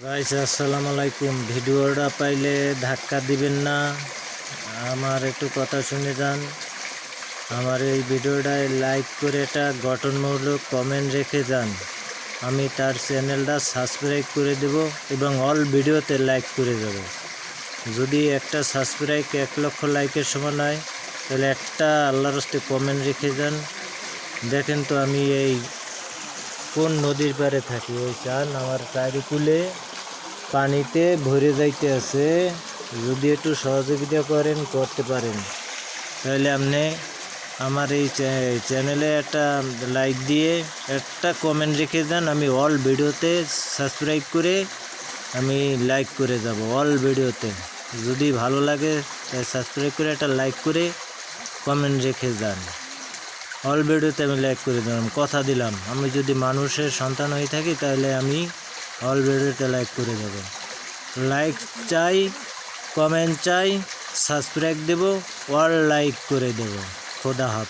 Guys আসসালামু আলাইকুম ভিডিওটা পাইলে ধাক্কা দিবেন না আমার একটু কথা শুনে যান আমার এই ভিডিওটায় লাইক করে একটা গঠনমূলক কমেন্ট রেখে যান আমি তার চ্যানেলটা সাবস্ক্রাইব করে দেব এবং অল ভিডিওতে লাইক করে দেব যদি একটা সাবস্ক্রাইব এক লক্ষ লাইকের সমান হয় তাহলে একটা আল্লাহর হস্তে কমেন্ট রেখে যান দেখেন তো আমি এই কোন নদীর পাড়ে থাকি, ওই চান, আমার চারিকুলে পানিতে ভরে যাইতে আছে। যদি একটু সহযোগিতা করেন, করতে পারেন। তাহলে আপনি আমার এই চ্যা- চ্যানেলে একটা লাইক দিয়ে একটা কমেন্ট রেখে দেন। আমি অল ভিডিওতে সাবস্ক্রাইব করে আমি লাইক করে যাব অল ভিডিওতে। যদি ভালো লাগে তাই সাবস্ক্রাইব করে একটা লাইক করে কমেন্ট রেখে যান। অল ভিডিওতে আমি লাইক করে দিলাম, কথা দিলাম। আমি যদি মানুষের সন্তান হয়ে থাকি, তাহলে আমি অল ভিডিওতে লাইক করে দেব। লাইক চাই কমেন্ট চাই সাবস্ক্রাইব দেব অল লাইক করে দেব। খোদা হাফেজ।